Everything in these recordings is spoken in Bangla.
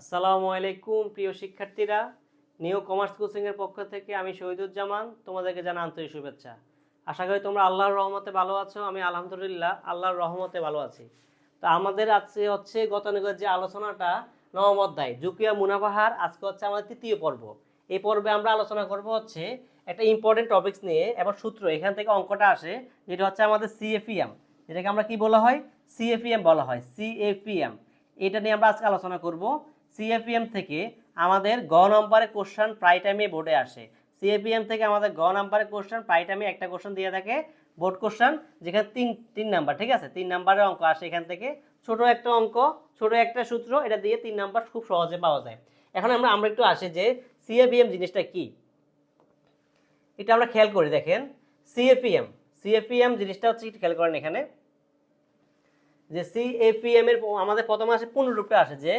আসসালামু আলাইকুম, প্রিয় শিক্ষার্থীরা। নিউ কমার্স কোচিংয়ের পক্ষ থেকে আমি শহীদুজ্জামান, তোমাদেরকে জানা আন্তরিক শুভেচ্ছা। আশা করি তোমরা আল্লাহর রহমতে ভালো আছো, আমি আলহামদুলিল্লাহ আল্লাহর রহমতে ভালো আছি। তো আমাদের আজকে হচ্ছে গতানুগত যে আলোচনাটা, নবম অধ্যায় জুকিয়া মুনাফাহার, আজকে হচ্ছে আমাদের তৃতীয় পর্ব। এই পর্বে আমরা আলোচনা করব হচ্ছে একটা ইম্পর্টেন্ট টপিকস নিয়ে, এবং সূত্র, এখান থেকে অঙ্কটা আসে, যেটা হচ্ছে আমাদের সিএফিএম যেটাকে আমরা কি বলা হয়? সিএফিএম বলা হয় সিএফিএম এটা নিয়ে আমরা আজকে আলোচনা করব। সিএফিএম থেকে আমাদের গ নম্বরের কোশ্চেন প্রায় টাইমে বোর্ডে আসে। সিএফিএম থেকে আমাদের গ নম্বরের কোশ্চেন প্রায় টাইমে একটা কোশ্চেন দিয়ে থাকে বোর্ড কোশ্চেন যেখানে তিন তিন নাম্বার, ঠিক আছে? তিন নাম্বারের অঙ্ক আসে এখান থেকে। ছোট একটা অঙ্ক, ছোট একটা সূত্র, এটা দিয়ে তিন নাম্বার খুব সহজে পাওয়া যায়। এখন আমরা আমরা একটু আসি যে সিএফিএম জিনিসটা কি? এটা আমরা খেয়াল করি, দেখেন। সিএফিএম সিএফিএম জিনিসটা হচ্ছে খেয়াল করেন এখানে? যে সিএফিএম এর আমাদের প্রথমে আসে পূর্ণরূপে আসে যে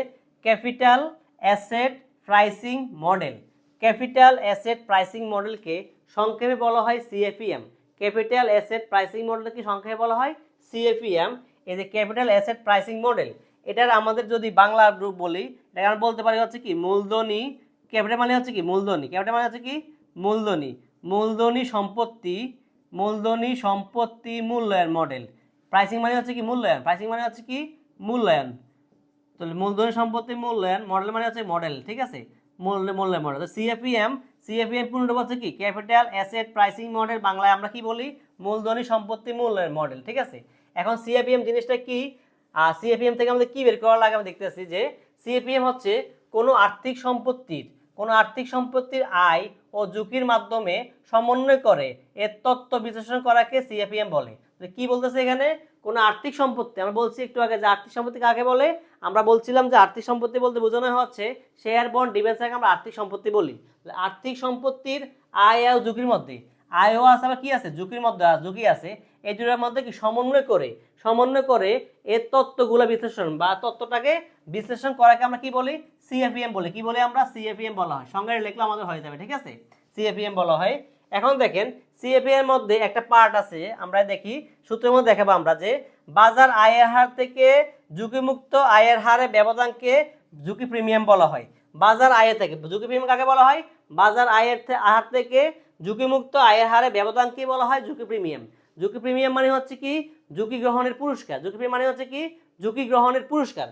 capital asset pricing model. Capital asset pricing মডেলকে সংক্ষেপে বলা হয় সিএফিএম ক্যাপিটাল অ্যাসেট প্রাইসিং মডেলকে সংক্ষেপে বলা হয় সিএফিএম এই যে ক্যাপিটাল অ্যাসেট প্রাইসিং মডেল, এটার আমাদের যদি বাংলা রূপ বলি, এটাকে বলতে পারি হচ্ছে কি মূলধনী। ক্যাপিটাল মানে হচ্ছে কি মূলধনী। ক্যাপিটাল মানে হচ্ছে কি মূলধনী। মূলধনী সম্পত্তি মূলধনী সম্পত্তি মূল্যায়ন মডেল। প্রাইসিং মানে হচ্ছে কি মূল্যায়ন। প্রাইসিং মানে হচ্ছে কি মূল্যায়ন। তাহলে মূলধনী সম্পত্তি মূল্যায়ন মডেল মানে হচ্ছে মডেল ঠিক আছে? মূল্য মূল্যায়ন মডেল তো সিএফিএম পূর্ণ হচ্ছে কি? ক্যাপিটাল অ্যাসেট প্রাইসিং মডেল বাংলায় আমরা কি বলি? মূলধনী সম্পত্তি মূল্যায়ন মডেল ঠিক আছে? এখন সিএফিএম জিনিসটা কি? আর সিএফিএম থেকে আমাদের কি বের করা লাগে? আমি দেখতেছি যে সিএফিএম হচ্ছে কোনো আর্থিক সম্পত্তির, কোনো আর্থিক সম্পত্তির আয় ও ঝুঁকির মাধ্যমে সমন্বয় করে, এর তত্ত্ব বিশ্লেষণ করাকে সিএফিএম বলে। কি বলতেছে এখানে? কোনো আর্থিক সম্পত্তি, আমরা বলছি একটু আগে যে আর্থিক সম্পত্তি কাকে বলে, আমরা বলছিলাম যে আর্থিক সম্পত্তি বলতে বোঝানো হচ্ছে শেয়ার বন্ড ডিভেন্সারকে আমরা আর্থিক সম্পত্তি বলি। আর্থিক সম্পত্তির আয় ও ঝুঁকির মধ্যে আয়ও আছে আবার কি আছে? ঝুঁকির মধ্যে ঝুঁকি আছে। এই দুটার মধ্যে কি সমন্বয় করে? সমন্বয় করে এর তত্ত্বগুলো বিশ্লেষণ বা তত্ত্বটাকে বিশ্লেষণ করাকে আমরা কি বলি? সিএফিএম বলি। কি বলে আমরা? সিএফিএম বলা হয়। সঙ্গে লিখলে আমাদের হয়ে যাবে, ঠিক আছে? সিএফিএম বলা হয় এখন দেখেন সিএফিএম এর মধ্যে একটা পার্ট আছে আমরা দেখি, সূত্রের মধ্যে দেখাবো আমরা যে বাজার আয়ের হার থেকে ঝুঁকিমুক্ত আয়ের হারে ব্যবধানকে ঝুঁকি প্রিমিয়াম বলা হয়। বাজার আয়ের থেকে, ঝুঁকি প্রিমিয়াম কাকে বলা হয়? বাজার আয়ের হার থেকে ঝুঁকিমুক্ত আয়ের হারে ব্যবধান কি বলা হয় ঝুঁকি প্রিমিয়াম ঝুঁকি প্রিমিয়াম মানে হচ্ছে কি? ঝুঁকি গ্রহণের পুরস্কার। ঝুঁকি প্রিমিয়াম মানে হচ্ছে কি? ঝুঁকি গ্রহণের পুরস্কার।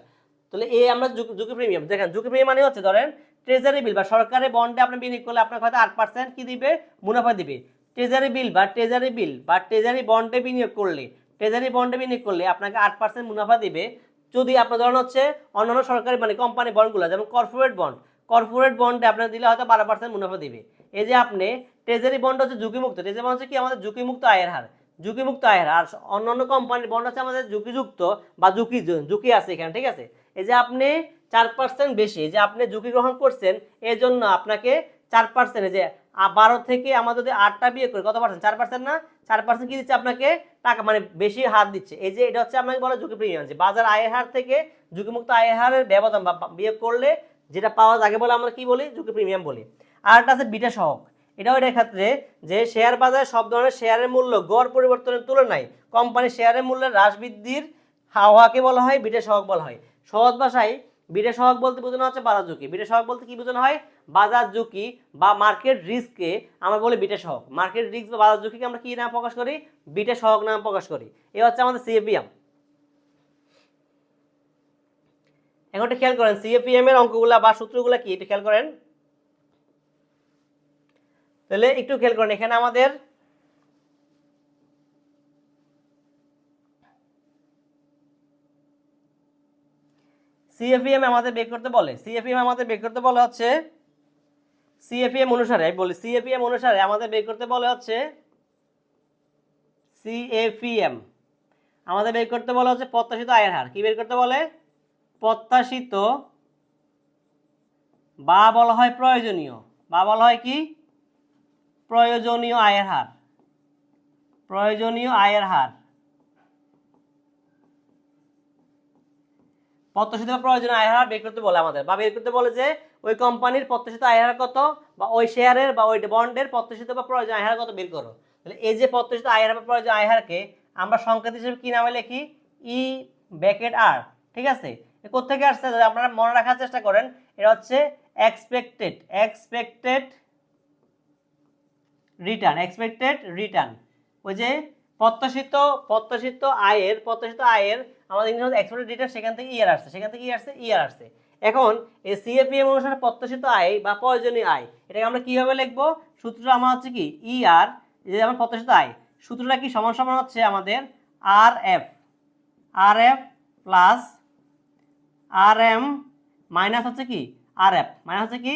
তাহলে এ আমরা ঝুঁকি প্রিমিয়াম দেখেন, ঝুঁকি প্রিমিয়াম মানে হচ্ছে ধরেন ট্রেজারি বিল বা সরকারি বন্ডে আপনি বিনিয়োগ করলে আপনার হয়তো আট পার্সেন্ট কী দিবে? মুনাফা দিবে। ট্রেজারি বিল বা ট্রেজারি বিল বা ট্রেজারি বন্ডে বিনিয়োগ করলে ট্রেজারি বন্ডে বিনিয়োগ করলে আপনাকে আট পার্সেন্ট মুনাফা দিবে। যদি আপনার ধরেন হচ্ছে অন্যান্য সরকারি মানে কোম্পানি বন্ডগুলো যেমন কর্পোরেট বন্ড কর্পোরেট বন্ডে আপনার দিলে হয়তো বারো পার্সেন্ট মুনাফা দিবে। এই যে আপনি ট্রেজারি বন্ড হচ্ছে ঝুঁকিমুক্ত। ট্রেজারি বন্ড হচ্ছে কি? আমাদের ঝুঁকিমুক্ত আয়ের হার। ঝুঁকিমুক্ত আয়ের হার। অন্যান্য কোম্পানির বন্ড হচ্ছে আমাদের ঝুঁকিযুক্ত বা ঝুঁকি ঝুঁকি আছে এখানে, ঠিক আছে? এই যে আপনি চার পার্সেন্ট বেশি, যে আপনি ঝুঁকি গ্রহণ করছেন এর জন্য আপনাকে চার পার্সেন্ট যে বারো থেকে আমাদের যদি আটটা বিয়ে করি, কত পার্সেন্ট চার পার্সেন্ট না? চার পার্সেন্ট কি দিচ্ছে আপনাকে? টাকা মানে বেশি হার দিচ্ছে। এই যে এটা হচ্ছে আপনাকে বলে ঝুঁকি প্রিমিয়াম যে বাজার আয়ের হার থেকে ঝুঁকিমুক্ত আয়ের হারের ব্যবধান বা বিয়ে করলে যেটা পাওয়া যাকে বলে আমরা কি বলি? ঝুঁকি প্রিমিয়াম বলি। আর একটা আছে বিটা সহক। এটাও এটার ক্ষেত্রে যে শেয়ার বাজারে সব ধরনের শেয়ারের মূল্য গড় পরিবর্তনের তুলনায় কোম্পানির শেয়ারের মূল্যের হ্রাস বৃদ্ধির হাওয়াকে বলা হয়, বিটা সহক বলা হয়। সহজ ভাষায় বিটা সহক বলতে বোঝানো হচ্ছে বাজার ঝুঁকি। বিটা সহক বলতে কি বোঝানো হয়? বাজার ঝুঁকি বা মার্কেট রিস্ককে আমরা বলি বিটা সহক মার্কেট রিস্ক বা বাজার ঝুঁকিকে আমরা কি নাম প্রকাশ করি? বিটা সহক নাম প্রকাশ করি। এ হচ্ছে আমাদের সিএপিএম এখন একটু খেয়াল করেন সিএপিএম এর অঙ্কগুলা বা সূত্রগুলা কি? একটু খেয়াল করেন। তাহলে একটু খেয়াল করেন, এখানে আমাদের সিএফিএম আমাদের বের করতে বলে। সিএফিএম আমাদের বের করতে বলে হচ্ছে সিএফিএম অনুসারে, আমি বলি সিএফিএম অনুসারে আমাদের বের করতে বলে হচ্ছে সিএফিএম আমাদের বের করতে বলে হচ্ছে প্রত্যাশিত আয়ের হার। কি বের করতে বলে? প্রত্যাশিত বা বলা হয় প্রয়োজনীয়। বা বলা হয় কি? প্রয়োজনীয় আয়ের হার। প্রয়োজনীয় আয়ের হার। প্রত্যাশিত বা প্রয়োজনীয় আয়ের হার বের করতে বলে আমাদের। বা বের করতে বলে যে, ওই কোম্পানির প্রত্যাশিত আয়ের হার কত, বা ওই শেয়ারের বা ওই বন্ডের প্রত্যাশিত বা প্রয়োজন আয়ের হার কত বের করো। তাহলে এই যে প্রত্যাশিত আয়ের হার বা প্রয়োজন আয়ের হারকে আমরা সংকেত হিসেবে কি নামে লিখি? ই ব্যাকেট আর, ঠিক আছে? কোথেকে আসছে? যদি আপনারা মনে রাখার চেষ্টা করেন, এটা হচ্ছে expected expected return expected return ওই যে প্রত্যাশিত প্রত্যাশিত আয়ের প্রত্যাশিত আয়ের আমাদের ইংরেজি এক্সপেক্টেড রিটার্ন সেখান থেকে ইয়ার আসছে, সেখান থেকে ই আসছে ইয়ার আসছে। এখন এই সিএপিএম অনুসারে প্রত্যাশিত আয় বা প্রয়োজনীয় আয়, এটাকে আমরা কীভাবে লিখব? সূত্রটা আমার হচ্ছে কি ইআর যে আমার প্রত্যাশিত আয়, সূত্রটা কি সমান সমান হচ্ছে আমাদের R F R F plus R M minus হচ্ছে কি আর এফ মাইনাস হচ্ছে কি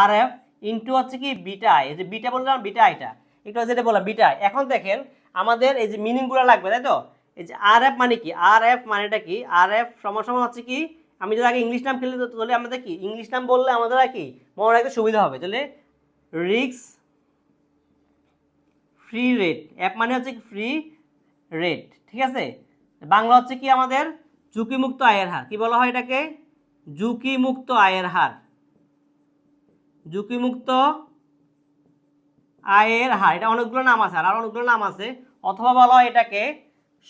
আর এফ ইন্টু হচ্ছে কি বিটা আই যে বিটা বললাম বিটা আইটা একটু যেটা বললাম বিটা এখন দেখেন, আমাদের এই যে মিনিংগুলো লাগবে, তাই তো? এই যে আর এফ মানে কি? আর এফ মানেটা কি? আর এফ সমান সমান হচ্ছে কি? আমি যদি আগে ইংলিশ নাম খেলে তাহলে আমাদের কি? ইংলিশ নাম বললে আমাদের আর কি? মনে রাখতে সুবিধা হবে। তাহলে রিক্স ফ্রি রেট অ্যাপ মানে হচ্ছে ফ্রি রেট ঠিক আছে? বাংলা হচ্ছে কি আমাদের ঝুঁকিমুক্ত আয়ের হার। কি বলা হয় এটাকে? ঝুঁকিমুক্ত আয়ের হার। ঝুঁকিমুক্ত আয়ের হার। এটা অনেকগুলো নাম আছে। আর আরও অনেকগুলো নাম আছে। অথবা বলা হয় এটাকে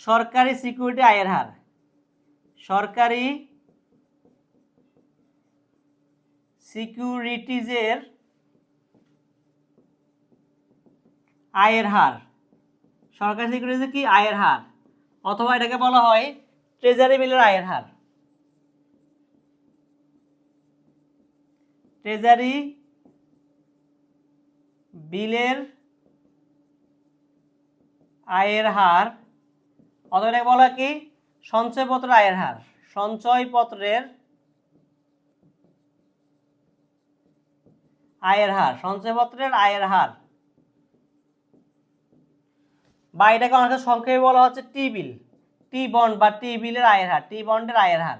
সরকারি সিকিউরিটি আয়ের হার। সরকারি সিকিউরিটিজের আয়ের হার। সরকারি সিকিউরিটিজের কি? আয়ের হার। অথবা এটাকে বলা হয় ট্রেজারি বিলের আয়ের হার। ট্রেজারি বিলের আয়ের হার এটাকে বলা কি? সঞ্চয়পত্র আয়ের হার। সঞ্চয়পত্রের আয়ের হার। সঞ্চয়পত্রের আয়ের হার। বা এটাকে অনেক সংক্ষেপে বলা হচ্ছে টি বিল টি বন্ড বা টি বিলের আয়ের হার। টি বন্ডের আয়ের হার।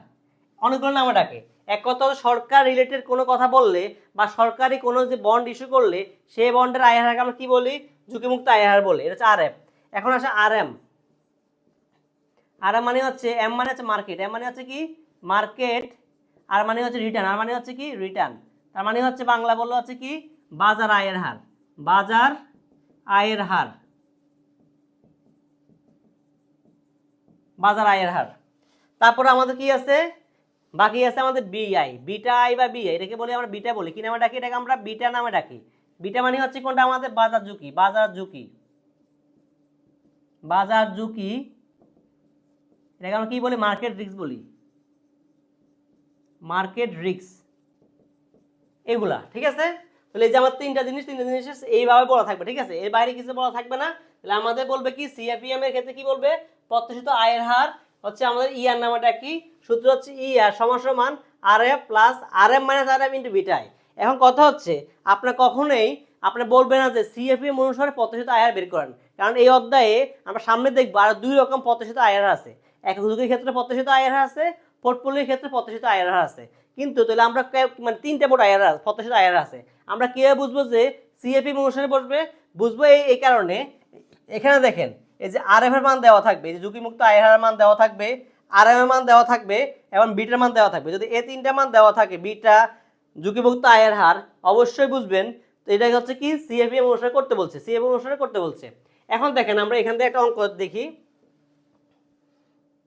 অনেকগুলো নাম এটাকে। এক কথা সরকার রিলেটেড কোনো কথা বললে বা সরকারি কোনো যে বন্ড ইস্যু করলে সেই বন্ডের আয়ের হারকে আমরা কি বলি? ঝুঁকিমুক্ত আয়ের হার বলি। এটা হচ্ছে আর এম এখন আসে আর এম আর মানে হচ্ছে এম মানে হচ্ছে মার্কেট এম মানে হচ্ছে কি? মার্কেট আর মানে হচ্ছে রিটার্ন আর মানে হচ্ছে কি? রিটার্ন তার মানে হচ্ছে বাংলা বলল হচ্ছে কি? বাজার আয়ের হার, বাজার আয়ের হার। বাজার আয়ের হার। তারপরে আমাদের কি আছে? বাকি আছে আমাদের বিআই বিটা আই বা বিআই এটাকে বলি আমরা বিটা বলি। কি নামে ডাকি? এটাকে আমরা বিটা নামে ডাকি। বিটা মানে হচ্ছে কোনটা? আমাদের বাজার ঝুঁকি বাজার ঝুঁকি। বাজার ঝুঁকি এটাকে আমরা কি বলি? মার্কেট রিস্ক বলি। মার্কেট রিস্ক এগুলা, ঠিক আছে? তাহলে এই যে আমার তিনটা জিনিস তিনটা জিনিস এইভাবে বলা থাকবে, ঠিক আছে? এর বাইরে কিছু বলা থাকবে না। তাহলে আমাদের বলবে কি? সিআরপিএম এর ক্ষেত্রে কি বলবে? প্রত্যাশিত আয়ের হার হচ্ছে আমাদের ইয়ার নামাটা কি? সূত্র হচ্ছে ইয়ার সমান সমান R F plus R M minus R F into বিটাই এখন কথা হচ্ছে আপনার কখনোই, আপনি বলবেন না যে সিএফএম অনুসারে প্রত্যাশিত আয়ার বের করেন। কারণ এই অধ্যায়ে আমরা সামনে দেখব আর দুই রকম প্রত্যাশিত আয়ের আছে। এক যুগের ক্ষেত্রে প্রত্যাশিত আয়ার আছে পোর্টফোলিওর ক্ষেত্রে প্রত্যাশিত আয়ার আছে। কিন্তু তাহলে আমরা মানে তিনটে মোট আয়ার আছে প্রত্যাশিত আয়ার আছে। আমরা কীভাবে বুঝব যে সিএফএম অনুসারে বসবে? বুঝব এই এই কারণে এখানে দেখেন, এই যে আর এফ এর মান দেওয়া থাকবে, এই যে ঝুঁকিমুক্ত আয়ের হারের মান দেওয়া থাকবে আর এম এর মান দেওয়া থাকবে এবং বিটার মান দেওয়া থাকবে। যদি এই তিনটা মান দেওয়া থাকে বিটা ঝুঁকিমুক্ত আয়ের হার, অবশ্যই বুঝবেন। তো এটা হচ্ছে কি? সিএফএম অনুসারে করতে বলছে সিএফএম অনুসারে করতে বলছে। এখন দেখেন, আমরা এখান থেকে একটা অঙ্ক দেখি।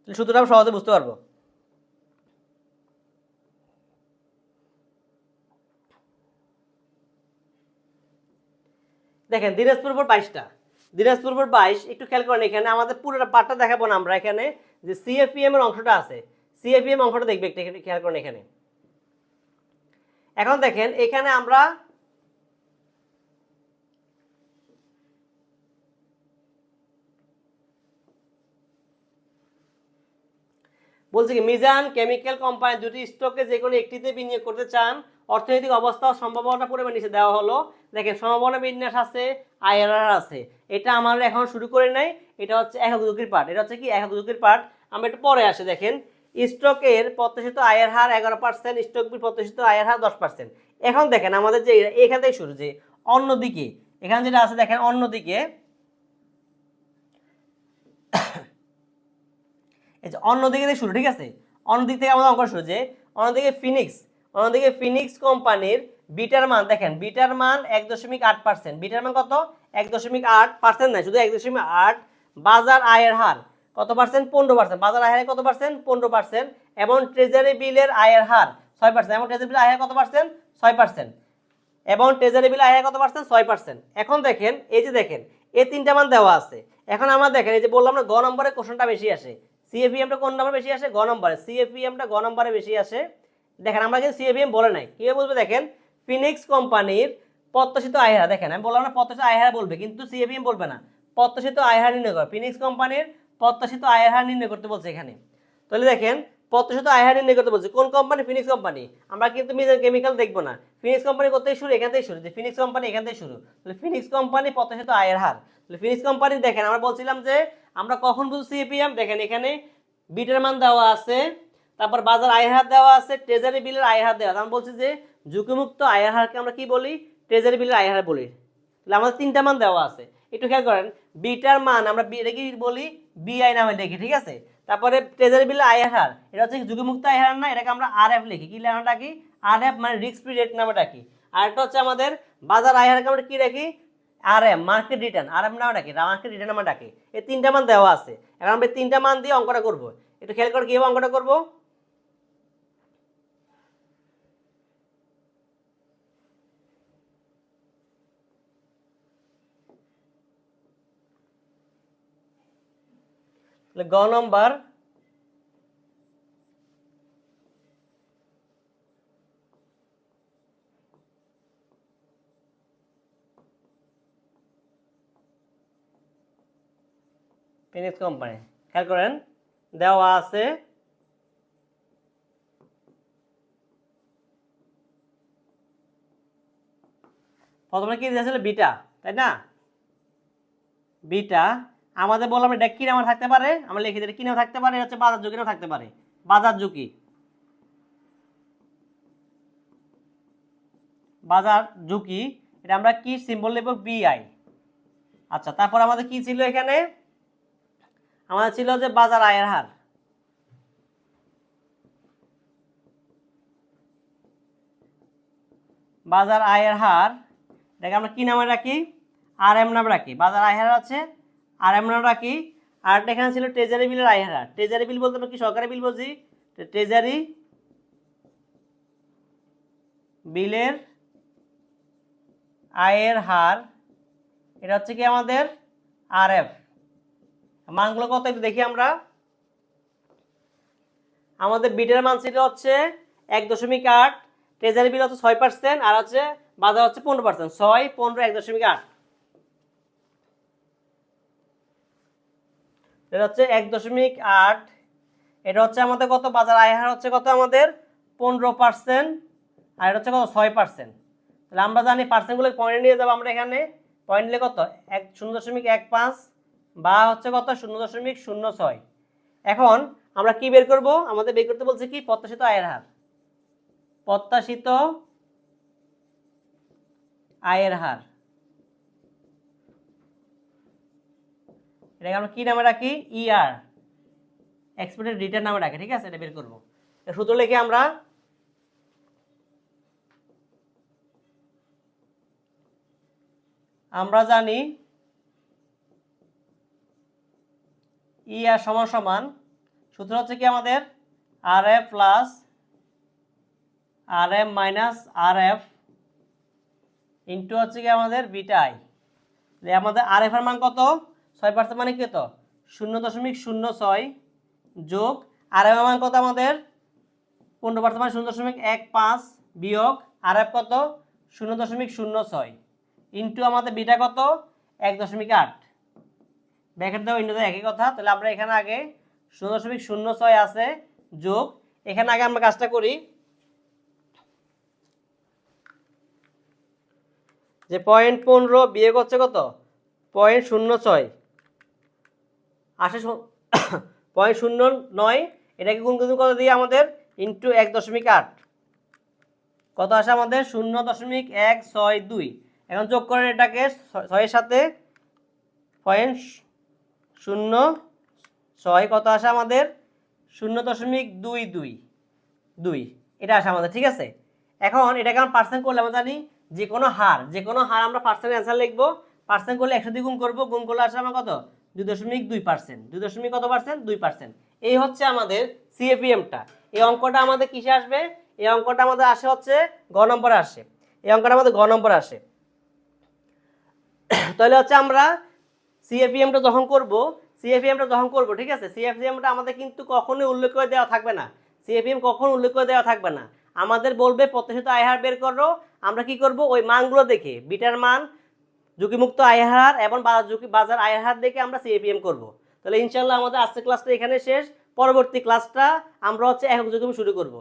সূত্রটা আমরা সহজে বুঝতে পারব। দেখেন, দিনাজপুর বাইশটা। দিনাজপুর বাইশ, একটু খেয়াল করেন এখানে আমাদের পুরোটা পার্টটা দেখাবো না আমরা এখানে, যে সিএফপিএম এর অংশটা আছে। সিএফপিএম অংশটা দেখবে একটু খেয়াল করেন এখানে। এখন দেখেন, এখানে আমরা বলছে কি, মিজান, কেমিক্যাল কোম্পানি দুটি স্টকে যে কোনো একটিতে বিনিয়োগ করতে চান। অর্থনৈতিক অবস্থা সম্ভাবনা পরিমাণ নিচে দেওয়া হলো। দেখেন, সম্ভাবনা বিন্যাস আছে, আইআরআর আছে। এটা আমরা এখন শুরু করে নাই। এটা হচ্ছে একক ঝুঁকির পার্ট এটা হচ্ছে কি, একক ঝুঁকির পার্ট আমরা একটু পরে আসে, দেখেন। স্টকের প্রত্যাশিত আয়ের হার এগারো পার্সেন্ট স্টক বির প্রত্যাশিত আয়ের হার দশ পার্সেন্ট এখন দেখেন, আমাদের যে এখান থেকে শুরু যে অন্যদিকে, এখানে যেটা আছে, দেখেন, অন্যদিকে। অন্যদিকে শুরু, ঠিক আছে? অন্যদিক থেকে আমাদের অঙ্ক শুরু যে, অন্যদিকে ফিনিক্স অন্যদিকে ফিনিক্স কোম্পানির বিটার মান, দেখেন, বিটার মান এক দশমিক আট পার্সেন্ট বিটার মান কত? এক দশমিক আট পার্সেন্ট নাই, শুধু এক দশমিক আট বাজার আয়ের হার। কত পার্সেন্ট পনেরো পার্সেন্ট বাজার আয় হারে কত পার্সেন্ট পনেরো পার্সেন্ট এবং ট্রেজারি বিলের আয়ের হার ছয় পার্সেন্ট এবং ট্রেজারি বিলের আয় হার কত পার্সেন্ট ছয় পার্সেন্ট এবং ট্রেজারি বিল আয় কত পার্সেন্ট ছয় পার্সেন্ট এখন দেখেন, এই যে দেখেন, এই তিনটা মান দেওয়া আছে। এখন আমরা দেখেন, এই যে বললাম না, গ নম্বরে কোশ্চেনটা বেশি আসে। সিএফিএমটা কোন নম্বরে বেশি আসে? গ নম্বরে সিএফিএমটা গ নম্বরে বেশি আসে। দেখেন, আমরা কিন্তু সিএফিএম বলে নাই। কীভাবে বলবে দেখেন? ফিনিক্স কোম্পানির প্রত্যাশিত আয়হারা। দেখেন, আমি বললাম না প্রত্যাশিত আয়হারা বলবে, কিন্তু সিএফিএম বলবে না। প্রত্যাশিত আয়হার নির্ণয় করে। ফিনিক্স কোম্পানির প্রত্যাশিত আয়হার নির্ণয় করতে বলছে এখানে। তাহলে দেখেন, প্রত্যাশিত আয়হার নির্ণয় করতে বলছে। কোন কোম্পানি ফিনিক্স কোম্পানি আমরা কিন্তু মিজান কেমিক্যাল দেখব না। ফিনিক্স কোম্পানি কোথায় শুরু? এখান থেকে শুরু। যে ফিনিক্স কোম্পানি এখান থেকে শুরু। তাহলে ফিনিক্স কোম্পানি প্রত্যাশিত আয়ের হার ফিনিক্স কোম্পানি দেখেন, আমরা বলছিলাম যে আমরা কখন বুঝছি সিপিএম দেখেন এখানে বিটের মান দেওয়া আছে, তারপর বাজার আয়ের হার দেওয়া আছে ট্রেজারি বিলের আয়ের হার দেওয়া আছে। আমরা বলছি যে ঝুঁকিমুক্ত আয়ের হারকে আমরা কি বলি? ট্রেজারি বিলের আয়ের হার বলি। তাহলে আমাদের তিনটা মান দেওয়া আছে। একটু খেয়াল করেন বিটার মান আমরা এটা কি বলি? বিআই নামে দেখি, ঠিক আছে? তারপরে ট্রেজারি বিলের আয়ের হার, এটা হচ্ছে ঝুঁকিমুক্ত আয়ের হার না? এটাকে আমরা আর এফ লিখি। কি নামে ডাকি আর এফ মানে রিস্ক ফ্রি রেট নামে ডাকি। আর একটা হচ্ছে আমাদের বাজার আয়ের হারকে আমরা কি রাখি? R M market return R M নামে ডাকি মার্কেট রিটার্ন নামে ডাকি। এই তিনটা মান দেওয়া আছে। এখন আমরা তিনটা মান দিয়ে অঙ্কটা করব। একটু খেয়াল করে কীভাবে অঙ্কটা করব। গ নম্বর ফিনিক্স কোম্পানি খেয়াল করেন, দেওয়া আছে প্রথমে কি দিয়েছিল? বিটা, তাই না? বিটা, আমাদের বললাম এটা কি নামে থাকতে পারে? আমরা লিখে দিই কি নামে থাকতে পারে? হচ্ছে বাজার ঝুঁকি নামে থাকতে পারে। বাজার ঝুঁকি। বাজার ঝুঁকি, এটা আমরা কি? সিম্বল নেব বিআই আচ্ছা তারপর আমাদের কি ছিল এখানে? আমাদের ছিল যে বাজার আয়ের হার। বাজার আয়ের হার, এটাকে আমরা কি নামে রাখি? আর এম নামে রাখি। বাজার আয়ের হার আছে আর এম নামে রাখি। আর এখানে ছিল ট্রেজারি বিলের আয়ের হার। ট্রেজারি বিল বলতে কি সরকারি বিল বলছি ট্রেজারি বিলের আয়ের হার, এটা হচ্ছে কি আমাদের আর এফ মানগুলো কত একটু দেখি আমরা। আমাদের বিটের মান ছিল হচ্ছে এক দশমিক আট ট্রেজারি বিল হচ্ছে ছয় পার্সেন্ট আর হচ্ছে বাজার হচ্ছে পনেরো পার্সেন্ট ছয়, পনেরো, এক দশমিক আট। এটা হচ্ছে এক দশমিক আট, এটা হচ্ছে আমাদের কত? বাজার আয় হার হচ্ছে কত আমাদের? পনেরো পার্সেন্ট আর এটা হচ্ছে কত? ছয় পার্সেন্ট তাহলে আমরা জানি পার্সেন্টগুলো পয়েন্ট নিয়ে যাব আমরা এখানে। পয়েন্ট নিলে কত? এক, শূন্য দশমিক এক পাঁচ বা হচ্ছে কত শূন্য দশমিক শূন্য ছয়। এখন আমরা কি বের করব? আমাদের বের করতে বলছে কি? প্রত্যাশিত আয়ের হার। প্রত্যাশিত আয়ের হার। এটাকে আমরা কি নামে রাখি? ইআর এক্সপেক্টেড রিটার্ন নামে রাখি, ঠিক আছে? এটা বের করব। সূত্র লিখে আমরা আমরা জানি ই আর সমান সমান। সূত্র হচ্ছে কি আমাদের? R F plus R M minus R F into হচ্ছে কি আমাদের বিটাই আমাদের আর এফ এর মান কত? ছয় পার্সেন্ট মানে কত শূন্য দশমিক শূন্য ছয় যোগ আর এফ মান কত আমাদের? পনেরো পার্সেন্ট মানে শূন্য দশমিক এক পাঁচ বিয়োগ আর এফ কত? শূন্য দশমিক শূন্য ছয়। ইন্টু আমাদের বিটা কত? এক দশমিক আট। ব্যাকেট দেওয়া ইন্টু একই কথা। তাহলে আমরা এখানে আগে শূন্য দশমিক শূন্য ছয় আছে, যোগ। এখানে আগে আমরা কাজটা করি। যে পয়েন্ট পনেরো বিয়ে করছে কত? পয়েন্ট শূন্য ছয়। আসে পয়েন্ট শূন্য নয়, এটাকে গুণ গুণ কত দিয়ে আমাদের? ইন্টু এক দশমিক আট। কত আসে আমাদের? শূন্য দশমিক এক ছয় দুই। এখন যোগ করেন এটাকে ছয়ের সাথে পয়েন্ট শূন্য, ছয় কত আসে আমাদের? শূন্য দশমিক দুই দুই দুই। এটা আসে আমাদের, ঠিক আছে? এখন এটাকে আমরা পার্সেন্ট করলে আমরা জানি যে কোনো হার, যে কোনো হার আমরা পার্সেন্ট অ্যান্সার লিখব। পার্সেন্ট করলে একশো দিয়ে গুণ করব, গুণ করলে আসে আমার কত? দুই দশমিক দুই পার্সেন্ট দুই দশমিক কত পার্সেন্ট দুই পার্সেন্ট এই হচ্ছে আমাদের সিএপিএমটা এই অঙ্কটা আমাদের কিসে আসবে? এই অঙ্কটা আমাদের আসে হচ্ছে গ নম্বরে আসে। এই অঙ্কটা আমাদের গ নম্বরে আসে। তাহলে হচ্ছে আমরা সিএফিএমটা যখন করব সিএফিএমটা যখন করব, ঠিক আছে? সিএফিএমটা আমাদের কিন্তু কখনোই উল্লেখ করে দেওয়া থাকবে না। সিএফিএম কখনো উল্লেখ করে দেওয়া থাকবে না। আমাদের বলবে প্রত্যাশিত আয়হার বের করো। আমরা কি করব? ওই মানগুলো দেখে, বিটার মান, ঝুঁকিমুক্ত আয়হার এবং বাজার ঝুঁকি বাজার আয়হার দেখে আমরা সিএপিএম করব। তাহলে ইনশাল্লাহ আমাদের আজকের ক্লাসটা এখানে শেষ। পরবর্তী ক্লাসটা আমরা হচ্ছে একক ঝুঁকি শুরু করব।